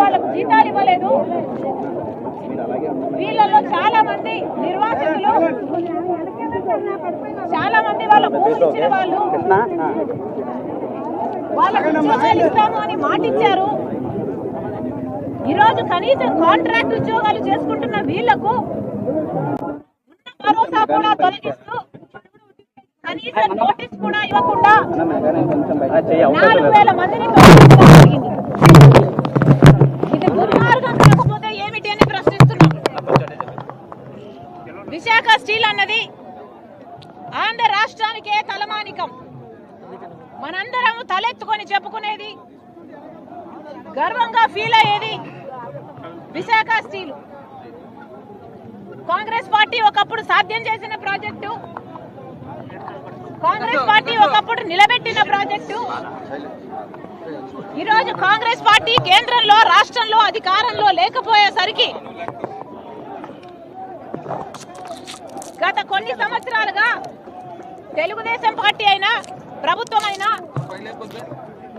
వాళ్ళకు జీతాలు ఇవ్వలేదు. వీళ్ళలో చాలా మంది నిర్వాసితులు చాలా మంది వాళ్ళ భూములు ఇచ్చిన వాళ్ళు వాళ్ళకు ఉద్యోగాలు ఇస్తాము అని మాట ఇచ్చారు ఈరోజు కనీసం కాంట్రాక్ట్ ఉద్యోగాలు చేసుకుంటున్న వీళ్ళకు ఉన్న భరోసా కూడా తొలగిస్తూ కనీసం నోటీస్ కూడా ఇవ్వకుండా నాలుగు వేల మందిని జరిగింది. విశాఖ అన్నది ఆంధ్ర రాష్ట్రానికే తలమానికం. మనందరం తలెత్తుకొని చెప్పుకునేది గర్వంగా ఫీల్ అయ్యేది విశాఖ స్టీల్. కాంగ్రెస్ పార్టీ ఒకప్పుడు సాధ్యం చేసిన ప్రాజెక్టు. కాంగ్రెస్ పార్టీ ఒకప్పుడు నిలబెట్టిన ప్రాజెక్టు. ఈరోజు కాంగ్రెస్ పార్టీ కేంద్రంలో రాష్ట్రంలో అధికారంలో లేకపోయేసరికి గత కొన్ని సంవత్సరాలుగా తెలుగుదేశం పార్టీ అయినా ప్రభుత్వం అయినా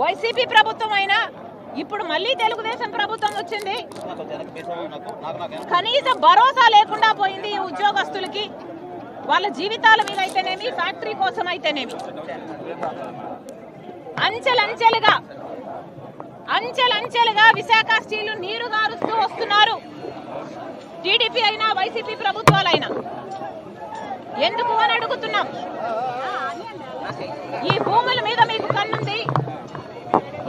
వైసీపీ ప్రభుత్వం అయినా ఇప్పుడు మళ్ళీ తెలుగుదేశం ప్రభుత్వం వచ్చింది. కనీస భరోసా లేకుండా పోయింది ఉద్యోగస్తులకి. వాళ్ళ జీవితాల మీద అయితేనేమి ఫ్యాక్టరీ కోసం అయితేనేమి అంచెలంచెలుగా అంచెలంచెలుగా విశాఖ స్టీలు నీరు గారుస్తూ వస్తున్నారు. టీడీపీ అయినా వైసీపీ ప్రభుత్వాలైనా. ఎందుకు అని అడుగుతున్నాం. ఈ భూముల మీద మీకు కన్నుంది.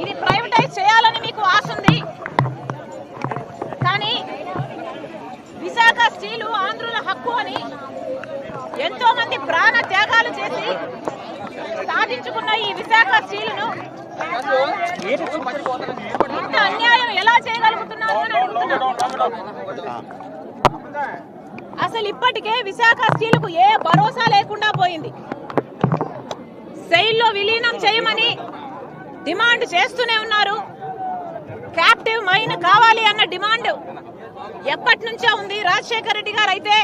ఇది ప్రైవేటైజ్ చేయాలని మీకు ఆశ ఉంది. కానీ విశాఖ స్టీలు ఆంధ్రుల హక్కు అని ఎంతో మంది ప్రాణ త్యాగాలు చేసి సాధించుకున్న ఈ విశాఖ స్టీలును ఇంత అన్యాయం ఎలా చేయగలుగుతున్నారు అని అడుగుతున్నాను అసలు ఇప్పటికే విశాఖ స్టీలుకు ఏ భరోసా లేకుండా పోయింది. సెయిల్లో విలీనం చేయమని డిమాండ్ చేస్తూనే ఉన్నారు. క్యాప్టివ్ మైన్ కావాలి అన్న డిమాండ్ ఎప్పటి నుంచో ఉంది. రాజశేఖర రెడ్డి గారు అయితే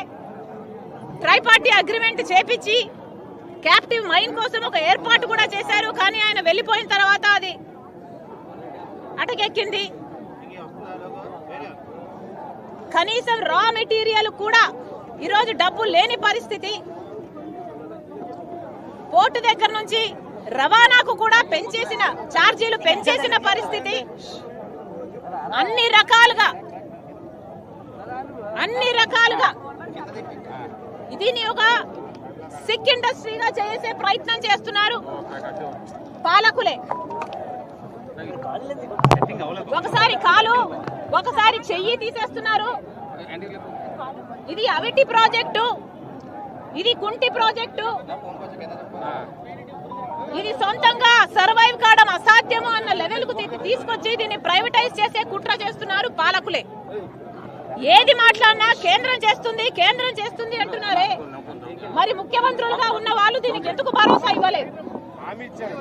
ట్రైపార్టీ అగ్రిమెంట్ చేపించి క్యాప్టివ్ మైన్ కోసం ఒక ఏర్పాటు కూడా చేశారు. కానీ ఆయన వెళ్ళిపోయిన తర్వాత అది అటకెక్కింది. కనీసం రా మెటీరియల్ కూడా ఈరోజు డబ్బు లేని పరిస్థితి. పోర్టు దగ్గర నుంచి రవాణాకు కూడా పెంచేసిన ఛార్జీలు పెంచేసిన పరిస్థితి. అన్ని రకాలుగా అన్ని రకాలుగా. దీన్ని ఒక సిక్ ఇండస్ట్రీగా చేసే ప్రయత్నం చేస్తున్నారు పాలకులే. ఒకసారి కాలు ఒకసారి చెయ్యి తీసేస్తున్నారు. ఇది అవిటి ప్రాజెక్టు. ఇది కుంటి ప్రాజెక్టు. ఇది సొంతంగా సర్వైవ్ కావడం అసాధ్యము అన్న లెవెల్కు తీసుకొచ్చి దీన్ని ప్రైవేటైజ్ చేసే కుట్ర చేస్తున్నారు పాలకులే. ఏది మాట్లాడినా కేంద్రం చేస్తుంది కేంద్రం చేస్తుంది అంటున్నారే. మరి ముఖ్యమంత్రులుగా ఉన్న వాళ్ళు దీనికి ఎందుకు భరోసా ఇవ్వలేదు?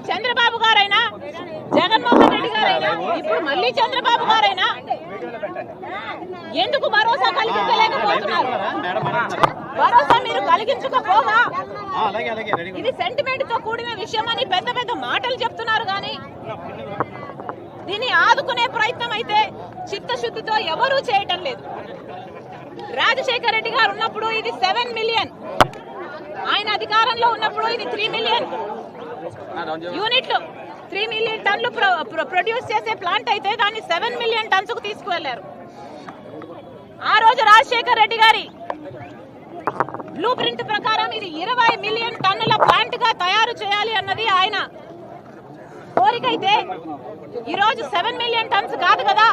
చంద్రబాబు గారైనా జగన్మోహన్ రెడ్డి గారైనా ఇప్పుడు మళ్ళీ చంద్రబాబు గారైనా ఎందుకు భరోసా కలిగించలేకపోతున్నారు? భరోసా మీరు కలిగించకపోగా ఇది సెంటిమెంట్తో కూడిన విషయం అని పెద్ద పెద్ద మాటలు చెప్తున్నారు కానీ దీన్ని ఆదుకునే ప్రయత్నం అయితే చిత్తశుద్ధితో ఎవరూ చేయటం లేదు. రాజశేఖర రెడ్డి గారు ఉన్నప్పుడు ఇది సెవెన్ మిలియన్ ఆయన అధికారంలో ఉన్నప్పుడు ఇది త్రీ మిలియన్ యూనిట్లు త్రీ మిలియన్ టన్లు ప్రొడ్యూస్ చేసే ప్లాంట్ అయితే దాన్ని సెవెన్ మిలియన్ టన్స్కు తీసుకువెళ్ళారు ఆ రోజు రాజశేఖర్ రెడ్డి గారి బ్లూ ప్రింట్ ప్రకారం ఇది ఇరవై మిలియన్ టన్నుల ప్లాంట్గా తయారు చేయాలి అన్నది ఆయన కోరిక అయితే. ఈ రోజు సెవెన్ మిలియన్ టన్స్ కాదు కదా.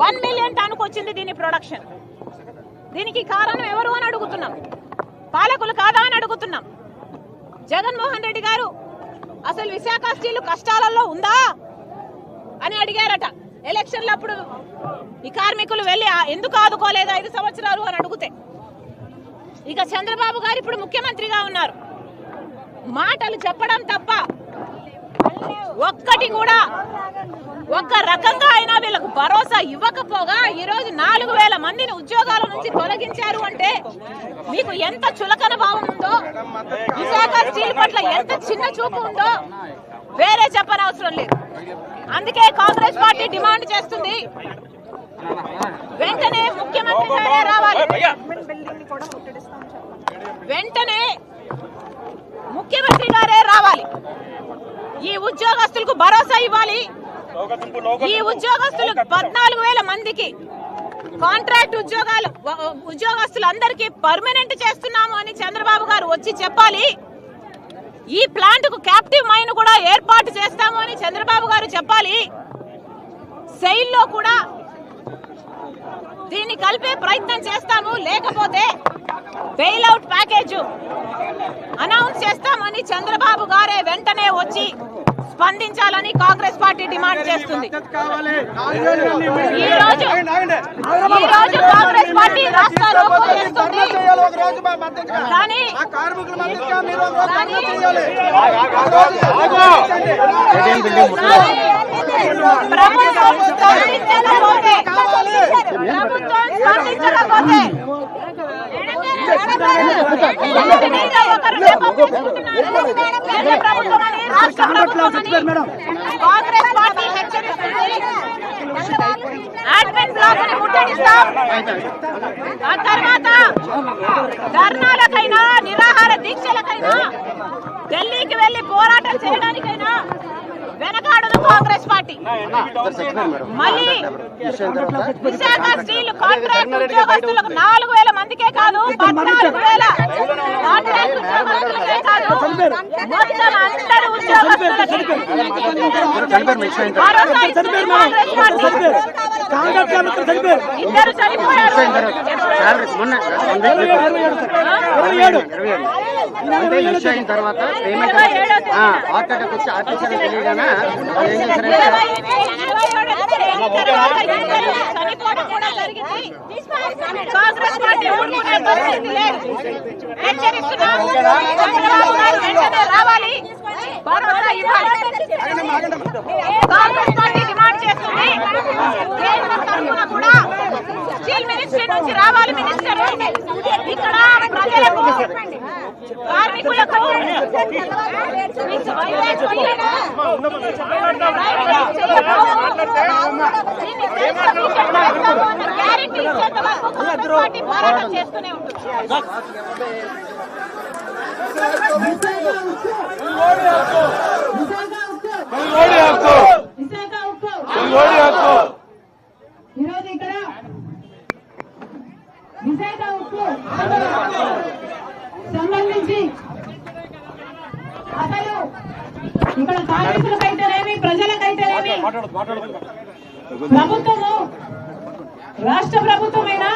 వన్ మిలియన్ టన్కు వచ్చింది దీని ప్రొడక్షన్ దీనికి కారణం ఎవరు అని అడుగుతున్నాం. పాలకులు కాదా అని అడుగుతున్నాం. జగన్మోహన్ రెడ్డి గారు అసలు విశాఖ స్టీలు కష్టాలలో ఉందా అని అడిగారట. ఎలక్షన్లప్పుడు ఈ కార్మికులు వెళ్ళి "ఆ, ఎందుకు ఆదుకోలేదు ఐదు సంవత్సరాలు? అని అడిగితే ఇక చంద్రబాబు గారు ఇప్పుడు ముఖ్యమంత్రిగా ఉన్నారు. మాటలు చెప్పడం తప్ప ఒక్కటి కూడా ఒక్క రకంగా అయినా వీళ్ళకు భరోసా ఇవ్వకపోగా ఈరోజు నాలుగు వేల మందిని ఉద్యోగాల నుంచి తొలగించారు అంటే మీకు ఎంత చులకన భావం ఉందో విశాఖ స్టీల్ పట్ల ఎంత చిన్న చూపు ఉందో వేరే చెప్పనవసరం లేదు. అందుకే కాంగ్రెస్ పార్టీ డిమాండ్ చేస్తుంది వెంటనే ముఖ్యమంత్రి గారే రావాలి. వెంటనే ముఖ్యమంత్రి గారే రావాలి. ఈ ఉద్యోగస్తులకు భరోసా ఇవ్వాలి. ఈ ఉద్యోగస్తులు పద్నాలుగు వేల మందికి కాంట్రాక్ట్ ఉద్యోగాలు వ- ఉద్యోగస్తులందరికీ పర్మనెంట్ చేస్తున్నాము అని చంద్రబాబు గారు వచ్చి చెప్పాలి. ఈ ప్లాంట్కు క్యాప్టివ్ మైన్ కూడా ఏర్పాటు చేస్తాము అని చంద్రబాబు గారు చెప్పాలి. సెయిల్లో కూడా దీన్ని కలిపే ప్రయత్నం చేస్తాము లేకపోతే బెయిల్అవుట్ ప్యాకేజ్ అనౌన్స్ చేస్తామని చంద్రబాబు గారే వెంటనే వచ్చి స్పందించాలని కాంగ్రెస్ పార్టీ డిమాండ్ చేస్తుంది ఈ రోజు ఈ రోజు కాంగ్రెస్ పార్టీ రాష్ట్ర రోకో చేస్తుంది కానీ ప్రభుత్వం స్పందించకపోతే ప్రభుత్వం స్పందించకపోతే కాంగ్రెస్ పార్టీ హెచ్చరిస్తుంది అడ్మిన్ బ్లాక్ని ముట్టడిస్తాం ఆ తర్వాత ధర్నాలకైనా నిరాహార దీక్షలకైనా ఢిల్లీకి వెళ్ళి పోరాటం చేయడానికైనా వెనకాడదు కాంగ్రెస్ పార్టీ. మళ్ళీ విశాఖ స్టీల్ కాంట్రాక్ట్ ఉద్యోగస్తులకు నాలుగు వేల మందికే కాదు పద్నాలుగు వేల కాంట్రాక్ట్ ఉద్యోగస్తులకే కాదు. మొత్తం అందరు ఉద్యోగస్తులకి. భరోసా ఇస్తుంది కాంగ్రెస్ పార్టీ ఇద్దరు చనిపోయారు. తర్వాత పేమెంట్ హార్ట్ అటాక్ వచ్చి ఆర్టీసీ తెలియగానే కాంగ్రెస్ పార్టీ ఊరుకునే పరిస్థితి లేదు హెచ్చరిస్తున్నాం రావాలి భరోసా ఇవ్వాలి కాంగ్రెస్ పార్టీ డిమాండ్ చేస్తుంది కేంద్రం తరఫున కూడా స్టీల్ మినిస్ట్రీ నుంచి రావాలి మినిస్టర్ ఇక్కడ ప్రజలకు కార్మికులకు పోరాటం చేస్తూనే ఉంటుంది ఈరోజు ఇక్కడ విశాఖ ఉక్కు సంబంధించి అసలు ఇక్కడ కార్మికులకైతేనేమి ప్రజలకైతేనేమి ప్రభుత్వము రాష్ట్ర ప్రభుత్వమైనా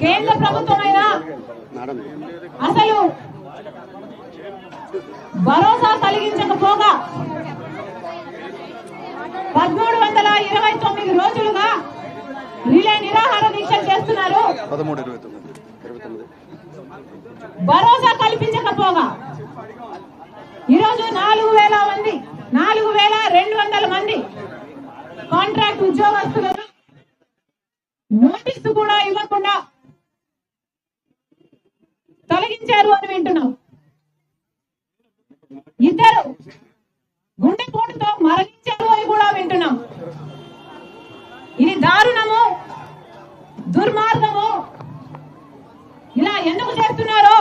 కేంద్ర ప్రభుత్వమైనా అసలు భరోసా కలిగించకపోగా పదమూడు ఇరవై తొమ్మిది రోజులుగా రిలే నిరాహార దీక్షలు చేస్తున్నారు. భరోసా కల్పించకపోగా ఈరోజు నాలుగు వేల మంది నాలుగు వేల రెండు వందల మంది కాంట్రాక్ట్ ఉద్యోగస్తులను నోటీసు కూడా ఇవ్వకుండా తొలగించారు అని వింటున్నాం. ఇద్దరు గుండెపోటుతో మరణించారు అని కూడా వింటున్నాం. ఇది దారుణము దుర్మార్గము ఇలా ఎందుకు చేస్తున్నారో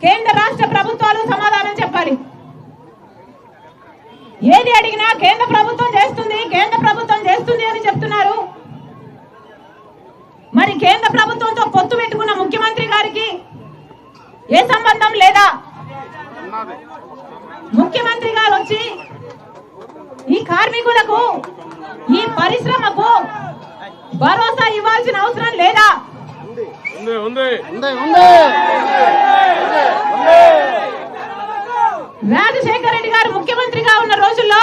కేంద్ర రాష్ట్ర ప్రభుత్వాలు సమాధానం చెప్పాలి. ఏది అడిగినా కేంద్ర ప్రభుత్వం చేస్తుంది కేంద్ర ప్రభుత్వం చేస్తుంది అని చెప్తున్నారు. మరి కేంద్ర ప్రభుత్వంతో పొత్తు పెట్టుకున్న ముఖ్యమంత్రి గారికి ఏ సంబంధం లేదా? ముఖ్యమంత్రి గారు వచ్చి ఈ కార్మికులకు ఈ పరిశ్రమకు భరోసా ఇవ్వాల్సిన అవసరం లేదా? ఉంది ఉంది రాజశేఖర రెడ్డి గారు ముఖ్యమంత్రిగా ఉన్న రోజుల్లో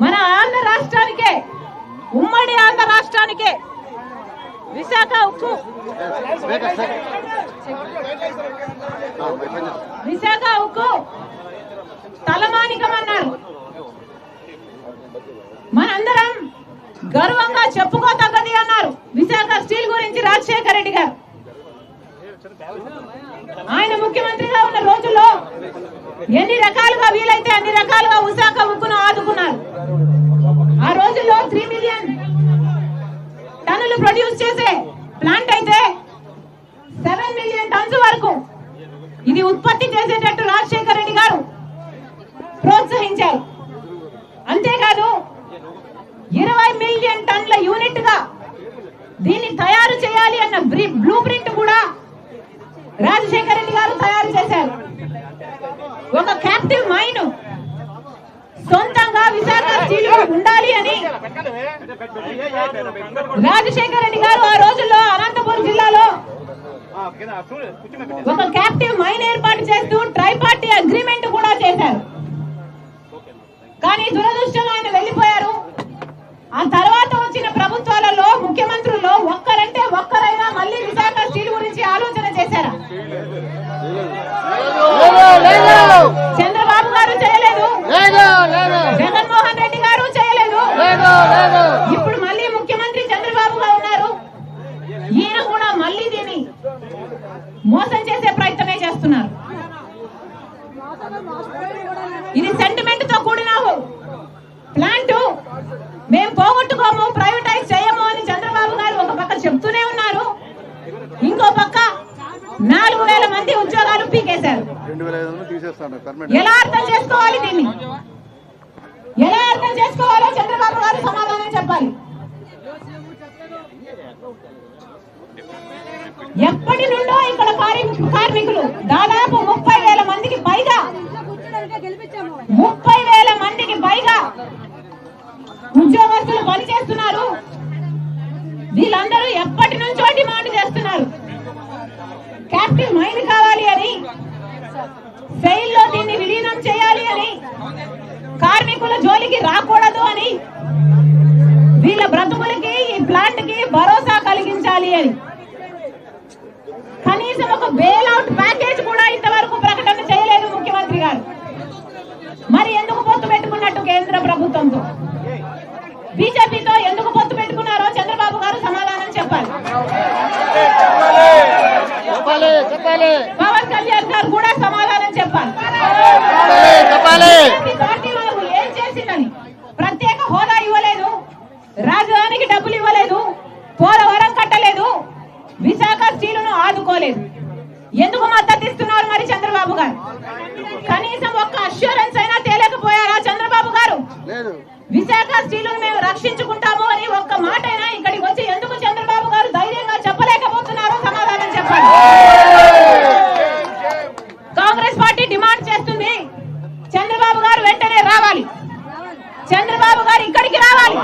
మన ఆంధ్ర రాష్ట్రానికే ఉమ్మడి ఆంధ్ర రాష్ట్రానికే విశాఖ ఉక్కు. విశాఖ ఉక్కు. తలమానికమన్నారు. మనందరం గర్వంగా చెప్పుకోతగ్గది అన్నారు విశాఖ స్టీల్ గురించి రాజశేఖర రెడ్డి గారు. ఆయన ముఖ్యమంత్రిగా ఉన్న రోజుల్లో ఎన్ని రకాలుగా వీలైతే అన్ని రకాలుగా విశాఖ ఉక్కును ఆదుకున్నారు. ఆ రోజుల్లో త్రీ మిలియన్ టన్నులు ప్రొడ్యూస్ చేసే ప్లాంట్ అయితే సెవెన్ మిలియన్ టన్స్ వరకు ఇది ఉత్పత్తి చేసేటట్టు రాజశేఖర రెడ్డి గారు ప్రోత్సహించారు అంతేకాదు ఇరవై మిలియన్ టన్ల యూనిట్గా దీన్ని తయారు చేయాలి అన్న బ్లూ ప్రింట్ కూడా రాజశేఖర రెడ్డి గారు తయారు చేశారు. ఒక క్యాప్టివ్ మైన్ సొంతంగా విశాఖ స్టీల్ ఉండాలి అని రాజశేఖర రెడ్డి గారు ఆ రోజుల్లో అనంతపురం జిల్లాలో ఒక క్యాప్టివ్ మైన్ ఏర్పాటు చేస్తూ ట్రైపార్టీ అగ్రిమెంట్ కూడా చేశారు. కానీ దురదృష్టం ఆయన వెళ్ళిపోయారు. ఆ తర్వాత వచ్చిన ప్రభుత్వాలలో ముఖ్యమంత్రుల్లో ఒక్కరంటే ఒక్కరైనా మళ్ళీ విశాఖ స్టీల్ గురించి ఆలోచన చేశారా? చంద్రబాబు గారు చేయలేదు. జగన్మోహన్ రెడ్డి గారు చేయలేదు. ఇప్పుడు మళ్ళీ ముఖ్యమంత్రి చంద్రబాబు గారు ఉన్నారు. ఈయన కూడా మళ్ళీ దీన్ని మోసం చేసే ప్రయత్నమే చేస్తున్నారు. ఇది సెంటిమెంట్ ఎప్పటి నుండో ఇక్కడ కార్మికులు దాదాపు ముప్పై వేల మందికి పైగా ముప్పై వేల మందికి పైగా ఉద్యోగస్తులు పనిచేస్తున్నారు. వీళ్ళందరూ ఎప్పటి నుంచో డిమాండ్ చేస్తున్నారు. క్యాప్టివ్ మైన్ కావాలి అని సెయిల్లో దీన్ని విలీనం చేయాలి అని కార్మికుల జోలికి రాకూడదు అని వీళ్ళ బ్రతుకులకి ఈ ప్లాంట్కి భరోసా కలిగించాలి అని. కనీసం ఒక బెయిల్ అవుట్ ప్యాకేజ్ కూడా ఇంతవరకు ప్రకటన చేయలేదు ముఖ్యమంత్రి గారు. మరి ఎందుకు పొత్తు పెట్టుకున్నట్టు కేంద్ర ప్రభుత్వంతో? బీజేపీతో ఎందుకు పొత్తు పెట్టుకున్నారో చంద్రబాబు గారు సమాధానం చెప్పాలి. పవన్ కళ్యాణ్ గారు కూడా సమాధానం చెప్పాలి. కాంగ్రెస్ పార్టీ డిమాండ్ చేస్తుంది. చంద్రబాబు గారు వెంటనే రావాలి. చంద్రబాబు గారు ఇక్కడికి రావాలి.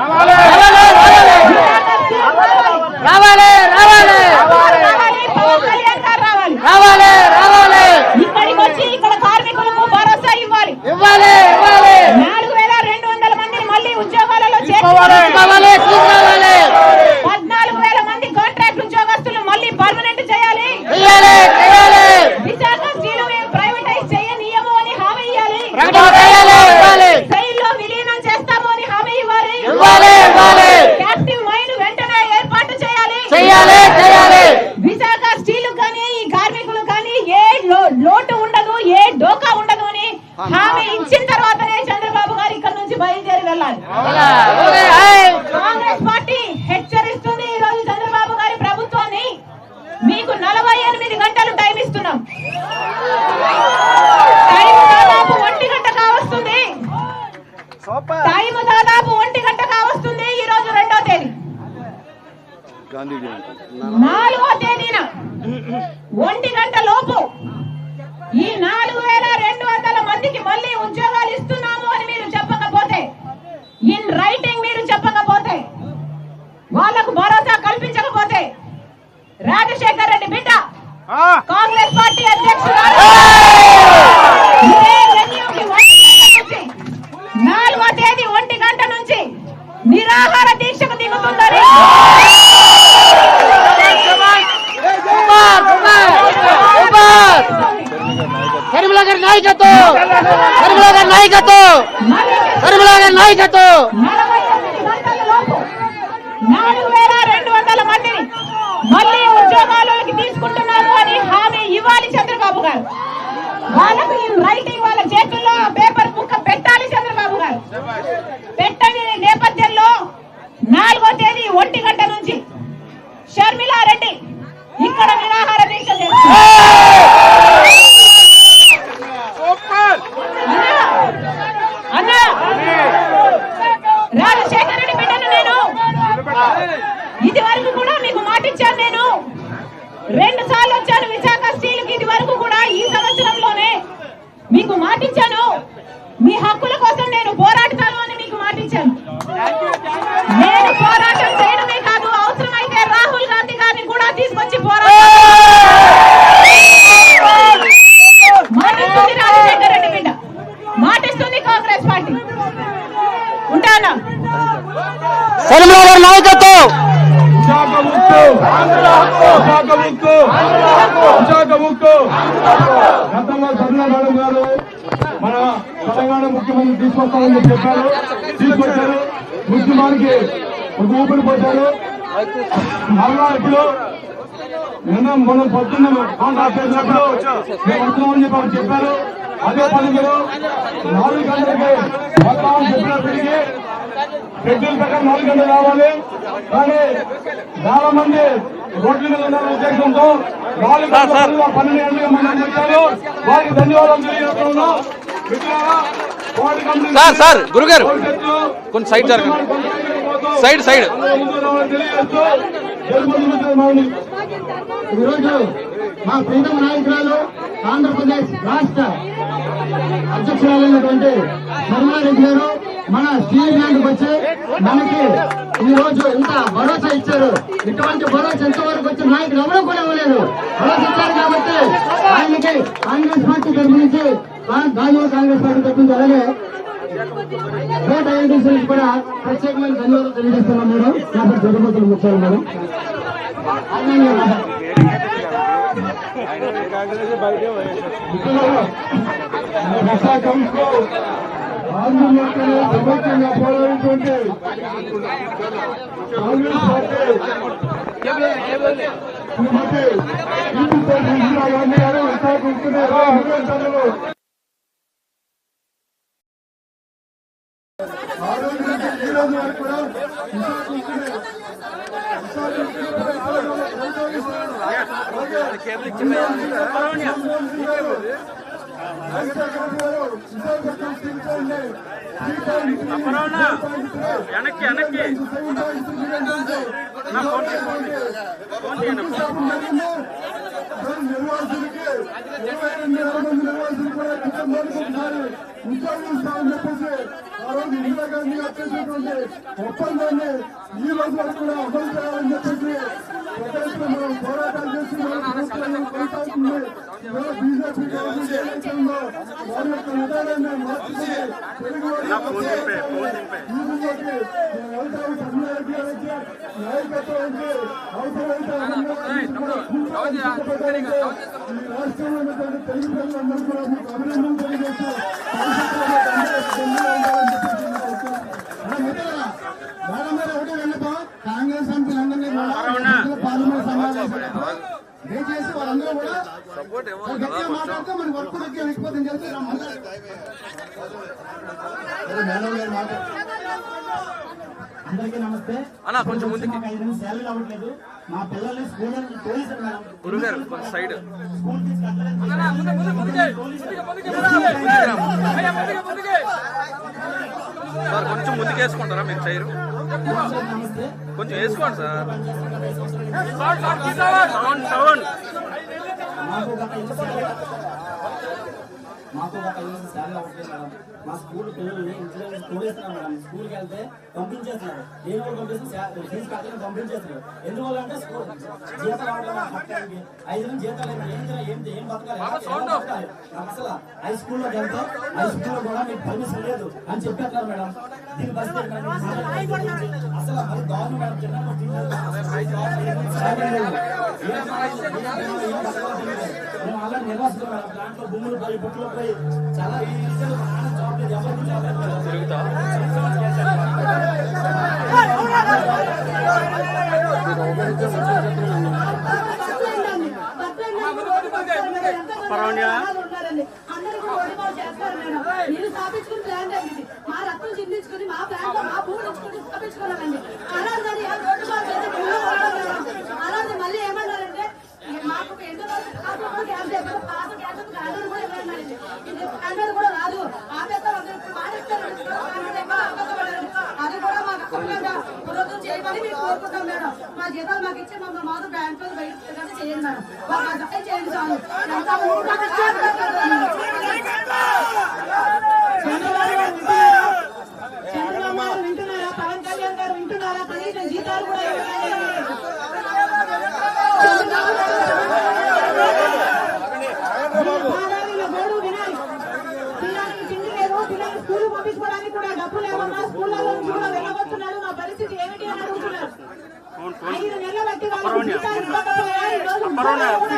ముఖ్యమంత్రి తీసుకొస్తామని చెప్పారు. తీసుకొచ్చారు. ముఖ్యమానికి ఒక ఊపిరి పోశారు. మళ్ళా ఇప్పుడు నిన్న మనం పొద్దున్న కాంట్రాక్ట్ చేసినప్పుడు మేము వస్తున్నామని చెప్పి చెప్పారు. అదే పని మీరు నాలుగు గంటలకి వస్తామని చెప్పినప్పటికీ షెడ్యూల్ ప్రకారం నాలుగు గంటలు రావాలి. కానీ చాలా మంది రోడ్ల మీద ఉన్న ఉద్దేశంతో నాలుగు గంటల పన్నెండు గంటలకు మనం వచ్చారు. వారికి ధన్యవాదాలు తెలియజేస్తున్నాం మిత్రులారా, సార్ సార్ గురుగారు. కొంచెం సైడ్ జరగండి. Side side. ఈరోజు మా ప్రీతమ నాయకురాలు ఆంధ్రప్రదేశ్ రాష్ట్ర అధ్యక్షురాలైనటువంటి శర్మారెడ్డి గారు మన స్టీల్ ప్లాంట్కి వచ్చి మనకి ఈ రోజు ఇంత భరోసా ఇచ్చారు. ఇటువంటి భరోసా ఎంతవరకు వచ్చిన నాయకులు ఎవరు కూడా ఇవ్వలేదు. భరోసా ఇచ్చారు కాబట్టి ఆయనకి కాంగ్రెస్ పార్టీ తరఫు నుంచి గాంధీ కాంగ్రెస్ పార్టీ తప్పింది నుంచి అలాగే కోట ఐఎన్టీసీ కూడా ప్రత్యేకమైన ధన్యవాదాలు తెలియజేస్తున్నాం మేడం నా పేరు జగపతులు ముఖ్యాలు మేడం అలాగే మేడం. విశాఖంలో ఆంధ్రప్రదేశ్ సమైక్యంగా పోరాడినటువంటి కాంగ్రెస్ పార్టీ శ్రీమతి ఇందిరా గాంధీ గారు విశాఖ ఉక్కునే నిరంతరంలో ఆ రోజు నుంచి ఈ రోజు వరకు కూడా వెనక్కి వెనక్కి. నిర్వాసులకి ఇరవై రెండు మంది నిర్వాసులు కూడా ఉద్యోగం ఇస్తామని చెప్పేసి ఆ రోజు ఇందిరాగాంధీ గారు చేసినటువంటి ఒప్పందాన్ని ఈ రోజు వరకు కూడా అమలు చేయాలని చెప్పేసి ప్రజలతో మనం పోరాటాలు చేసి మన ప్రభుత్వం కొనసాగుతుంది. బీజేపీ గవర్నమెంట్ ఏదైతే ఉందో వారి యొక్క విధానాన్ని మార్చుకుని తెలుగు మేము వెళ్తాము సమ్మెకి వచ్చి నాయకత్వం వచ్చి అవసరమైతే ఈ రాష్ట్రంలో ఉన్నటువంటి తెలుగు ప్రజలందరూ కూడా మీకు అభినందనలు తెలియజేస్తూ కాంగ్రెస్ ఎంపీలందరినీ పార్లమెంట్ సమావేశం దయచేసి వాళ్ళందరూ కూడా గట్టిగా మాట్లాడితే మన వర్క్ ఎక్కువ వెళ్ళిపోతుంది మేడం గారు మాట్లాడుతున్నారు అందరికీ నమస్తే. కొంచెం ముందుకి. శాలరీ అవ్వట్లేదు మా పిల్లల్ని స్కూల్ పోలీసులు గురుగారు సైడ్. స్కూల్ సార్ కొంచెం ముందుకు వేసుకుంటారా మీరు చైరు? కొంచెం వేసుకోండి సార్. సౌండ్ సౌండ్ మాకు గత ఐదు శాలరీ అవ్వట్లేదు మేడం. మా స్కూల్ పిల్లల్ని ఇంజనీరింగ్ తోలేస్తున్నారు మేడం. స్కూల్కి వెళ్తే పంపించేస్తున్నారు. ఏం కూడా పంపిస్తే ఫీజు కట్టని పంపించేస్తున్నారు. ఎందువల్ల అంటే స్కూల్ జీతాలు అవ్వడం కట్టడానికి ఐదు నుంచి జీతాలు ఏంటి? ఏం? ఏం ఏం బతకాలి? నాకు అసలు హై స్కూల్లోకి వెళ్తే హై స్కూల్లో కూడా మీకు పర్మిషన్ లేదు అని చెప్పేస్తున్నారు మేడం. దీని పరిస్థితి? అసలు మరి దారుణం మేడం చిన్న మేము అలా నివాసులు దాంట్లో భూములు పోయి పుట్లు పోయి చాలా మా రక్తం చిందించుకుని మా ప్లాన్ మా భూమి స్థాపించుకున్నామండి.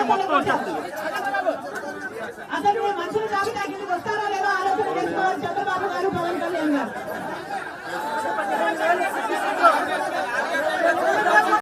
మొత్తం వచ్చేస్తుంది అసలు మనుషులు కాబట్టి